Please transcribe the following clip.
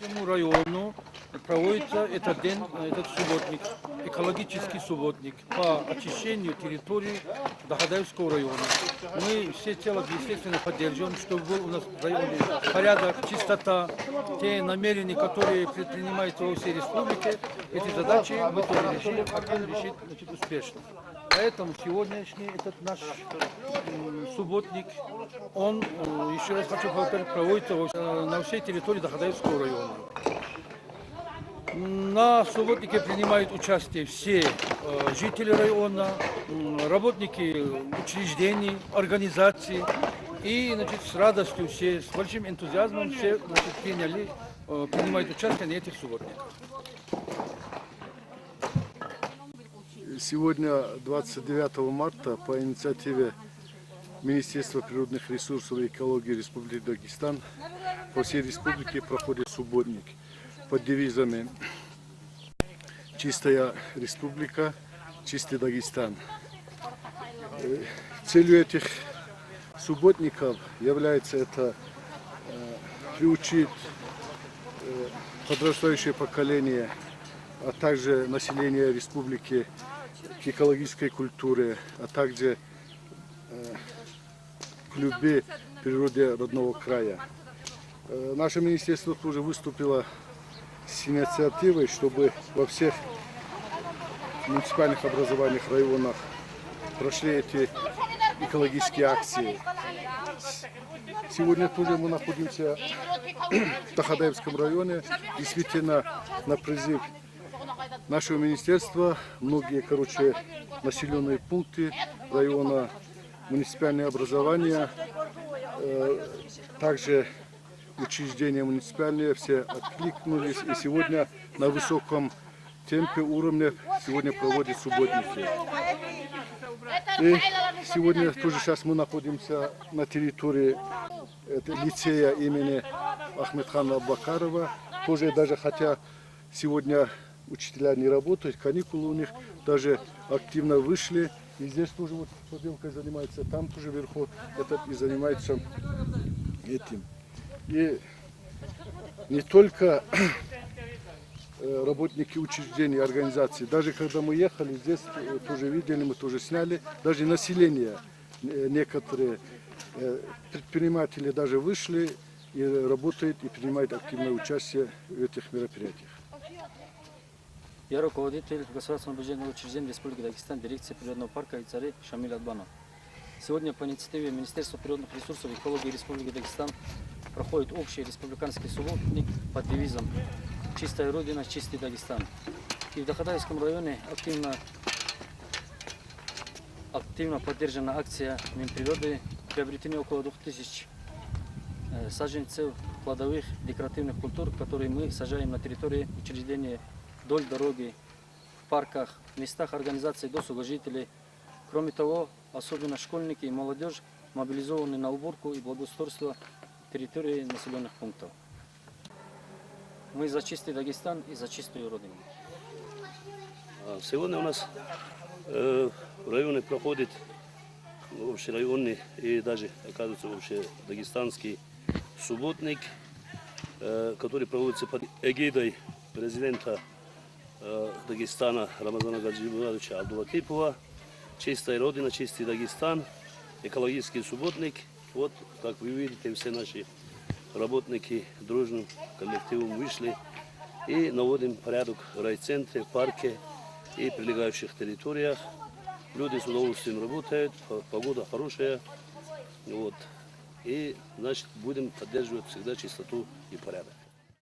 Şemura yolunu проводится этот день, этот субботник, экологический субботник по очищению территории Дахадаевского района. Мы все тело естественно поддерживаем, чтобы был у нас в районе порядок, чистота, те намерения, которые предпринимаются во всей республике, эти задачи мы тоже решили, хотим решить значит, успешно. Поэтому сегодняшний этот наш субботник, он, э, еще раз хочу повторить, проводится во- э, на всей территории Дахадаевского района. На субботнике принимают участие все э, жители района, работники учреждений, организаций. И значит, с радостью все, с большим энтузиазмом все значит, приняли, э, принимают участие на этих субботниках. Сегодня, 29 марта, по инициативе Министерства природных ресурсов и экологии Республики Дагестан по всей республике проходит субботник под девизами «Чистая республика, чистый Дагестан». Э, Целью этих субботников является это э, приучить э, подрастающее поколение, а также население республики к экологической культуре, а также к любви природе родного края. Наше министерство тоже выступило с инициативой, чтобы во всех муниципальных образованиях, районах прошли эти экологические акции. Сегодня тоже мы находимся в Тахадаевском районе. Действительно, на призыв нашего министерства многие, короче, населенные пункты района, муниципальные образования, э, также учреждения муниципальные, все откликнулись. И сегодня на высоком темпе уровня сегодня проводят субботники. И сегодня тоже сейчас мы находимся на территории лицея имени Ахмедхана Аббакарова. Тоже даже хотя сегодня учителя не работают, каникулы у них, даже активно вышли. И здесь тоже вот поделкой занимается, там тоже вверху этот и занимается этим. И не только э, работники учреждений, организаций. Даже когда мы ехали, здесь тоже видели, мы тоже сняли, даже население, э, некоторые э, предприниматели даже вышли и работают, и принимают активное участие в этих мероприятиях. Я руководитель государственного бюджетного учреждения Республики Дагестан, дирекции природного парка Ицари Шамиль Адбанов. Сегодня по инициативе Министерства природных ресурсов и экологии Республики Дагестан проходит общий республиканский субботник под девизом «Чистая Родина, чистый Дагестан». И в Дахадаевском районе активно, активно поддержана акция Минприроды. Приобретены около 2000 э, саженцев плодовых декоративных культур, которые мы сажаем на территории учреждения вдоль дороги, в парках, в местах организации досуга жителей. Кроме того, особенно школьники и молодежь мобилизованы на уборку и благоустройство территории населенных пунктов. Мы за чистый Дагестан и за чистую Родину. А Сегодня у нас э, в районе проходит общерайонный и даже, оказывается, общедагестанский субботник, э, который проводится под эгидой президента э, Дагестана Рамазана Гаджибуровича Абдулатипова. Чистая Родина, чистый Дагестан, экологический субботник. Вот, как вы видите, все наши работники дружным коллективом вышли и наводим порядок в райцентре, парке и прилегающих территориях. Люди с удовольствием работают, по- погода хорошая. Вот. И, значит, будем поддерживать всегда чистоту и порядок.